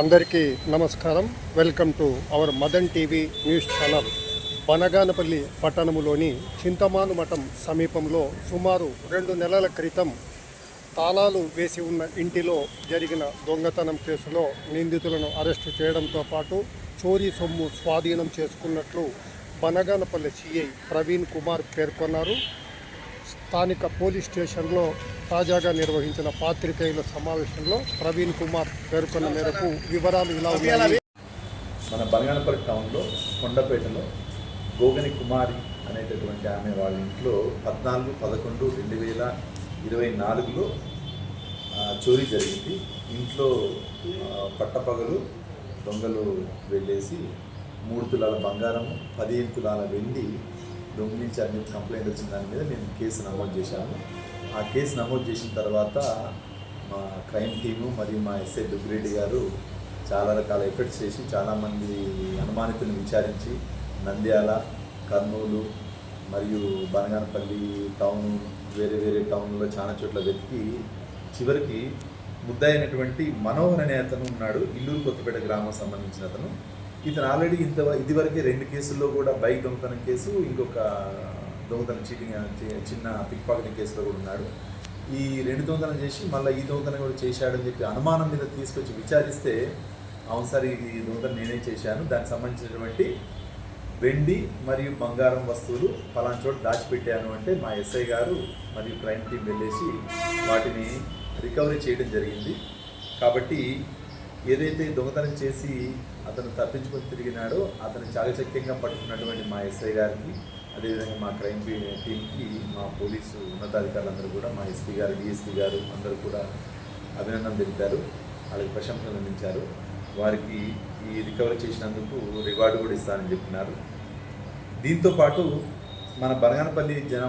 అందరికీ నమస్కారం. Welcome to our Madan TV news channel. Banaganapalli పట్టణములోని చింతమాను మఠం సమీపంలో సుమారు రెండు నెలల క్రితం తాళాలు వేసి ఉన్న ఇంటిలో జరిగిన దొంగతనం కేసులో నిందితులను అరెస్టు చేయడంతో పాటు చోరీ సొమ్ము స్వాధీనం చేసుకున్నట్లు బనగానపల్లి సిఐ ప్రవీణ్ కుమార్ పేర్కొన్నారు. స్థానిక పోలీస్ స్టేషన్లో తాజాగా నిర్వహించిన పాత్రికేయుల సమావేశంలో ప్రవీణ్ కుమార్ పేర్కొన్న మేరకు వివరాలు ఇలా ఉన్నాయి. మన బంగానపల్లి టౌన్లో కొండపేటలో గోగని కుమారి అనేటటువంటి ఆమె వాళ్ళ ఇంట్లో పద్నాలుగు పదకొండు రెండు వేల ఇరవై నాలుగులో చోరీ జరిగింది. ఇంట్లో పట్టపగలు దొంగలు వెళ్ళేసి మూడు తులాల బంగారం పదిహేను తులాల వెండి దొంగిలించారని కంప్లైంట్ వచ్చిన దాని మీద మేము కేసు నమోదు చేశాము. ఆ కేసు నమోదు చేసిన తర్వాత మా క్రైమ్ టీము మరియు మా ఎస్ఐ దుగ్గిరెడ్డి గారు చాలా రకాల ఎఫర్ట్స్ చేసి చాలామంది అనుమానితులను విచారించి నంద్యాల కర్నూలు మరియు బనగానపల్లి టౌన్ వేరే వేరే టౌన్లో చాలా చోట్ల వెతికి చివరికి ముద్దయినటువంటి మనోహర్ అనే అతను ఉన్నాడు. ఇల్లూరు కొత్తపేట గ్రామం సంబంధించిన అతను. ఇతను ఆల్రెడీ ఇంత ఇదివరకే రెండు కేసుల్లో కూడా బైక్ దొంగతనం కేసు ఇంకొక దొంగతనం చీటింగ్ చిన్న పిక్ పాకెట్ కేసులో కూడా ఉన్నాడు. ఈ రెండు దొంగతనం చేసి మళ్ళీ ఈ దొంగతనం కూడా చేశాడని చెప్పి అనుమానం మీద తీసుకొచ్చి విచారిస్తే అవును సార్ ఇది దొంగతనం నేనే చేశాను. దానికి సంబంధించినటువంటి వెండి మరియు బంగారం వస్తువులు పలాన చోట దాచిపెట్టాను అంటే మా ఎస్ఐ గారు మరియు క్రైమ్ టీం వెళ్ళేసి వాటిని రికవరీ చేయడం జరిగింది. కాబట్టి ఏదైతే దొంగతనం చేసి అతను తప్పించుకొని తిరిగినాడో అతను చాకచక్యంగా పట్టుకున్నటువంటి మా ఎస్ఐ గారికి అదేవిధంగా మా క్రైమ్ టీమ్కి మా పోలీసు ఉన్నతాధికారులందరూ కూడా మా ఎస్పీ గారు డిఎస్పీ గారు అందరూ కూడా అభినందన తెలిపారు. వాళ్ళకి ప్రశంసలు అందించారు. వారికి ఈ రికవరీ చేసినందుకు రివార్డు కూడా ఇస్తానని చెప్పినారు. దీంతో పాటు మన బనగానపల్లి జన